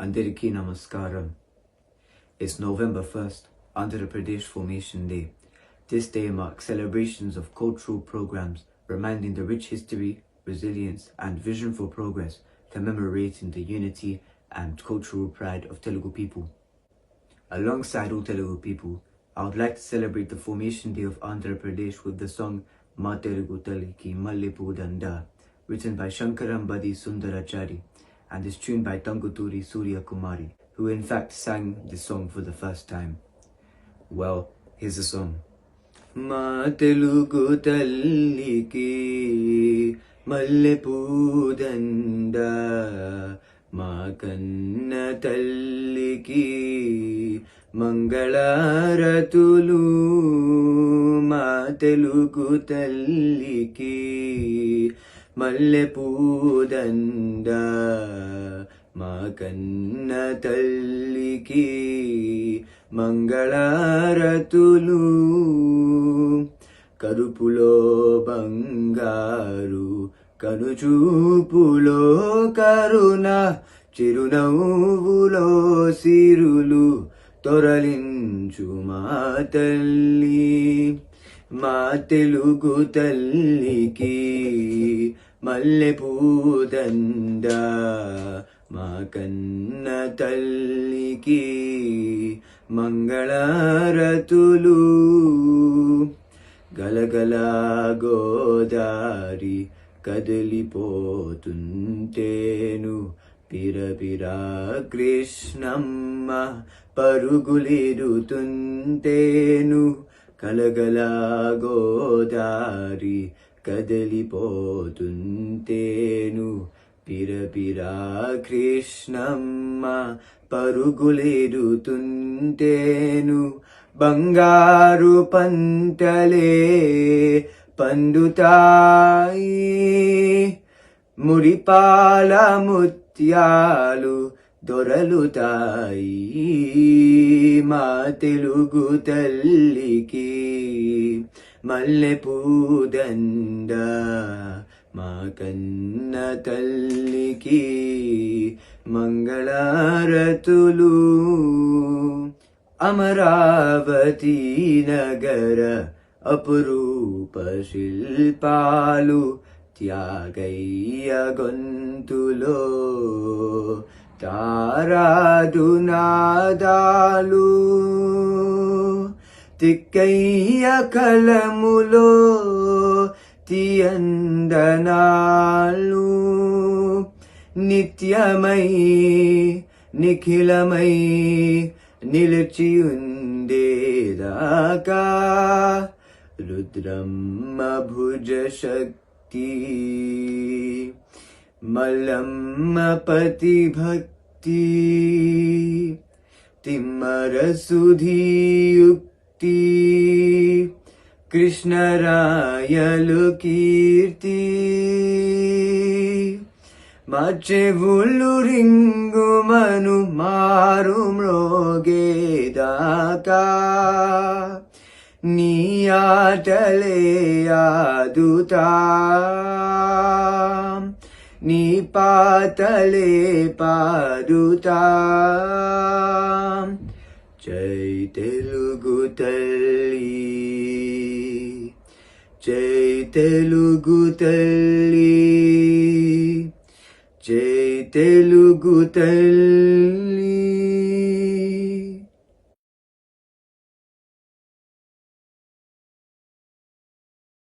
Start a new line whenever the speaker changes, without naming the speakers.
Andiriki Namaskaram. It's November 1st, Andhra Pradesh Formation Day. This day marks celebrations of cultural programs reminding the rich history, resilience, and vision for progress, commemorating the unity and cultural pride of Telugu people. Alongside all Telugu people, I would like to celebrate the Formation Day of Andhra Pradesh with the song Ma Telugu Taliki Mallipu Danda, written by Shankaram Badi Sundarachari and is tuned by Tanguturi Surya Kumari, who in fact sang this song for the first time. Well, here's the song. మా తెలుగు తల్లికి మల్లె పూదండ మా కన్న తల్లికి మంగళారతులు మా తెలుగు తల్లికి మల్లె పూదండ మా కన్న తల్లికి మంగళారతులు. కరుపులో బంగారు కనుచూపులో కరుణ చిరునవ్వులో సిరులు తొరలించు మా తల్లి. మా తెలుగు తల్లికి మల్లెపూదంద మా కన్న తల్లికి మంగళారతులు. గలగల గోదారి కదిలిపోతుంటేను పిరపిరా కృష్ణమ్మ పరుగులిరుతుంటేను కలగల గోదారి కదిలిపోతుంటేను. పిరపిరా కృష్ణమ్మ పరుగులేరుతుంటేను బంగారు పంటలే పండుతాయి. మురిపాల ముత్యాలు దొరలుతాయి మా తెలుగు తల్లికి మల్లె పూదండ మా కన్న తల్లికి మంగళారతులు. అమరావతి నగర అపురూప శిల్పాలు త్యాగయ్య గొంతులో తారాదు నాదాలు తిక్కయ్య కలములో తియందనాలు. నిత్యమై నిఖిలమై నిలిచియుందేదాకా రుద్రమ్మ భుజ శక్తి మల్లమ్మ పతి భక్తి తిమ్మర సుధీయుక్తి కృష్ణరాయలు కీర్తి మా చెవులు రింగుమను మారు మ్రోగేదాకా నీ ఆటలే ఆదుతా నీ పాతలే పాడుతా జై తెలుగు తల్లి జై తెలుగు తల్లి జై తెలుగు తల్లి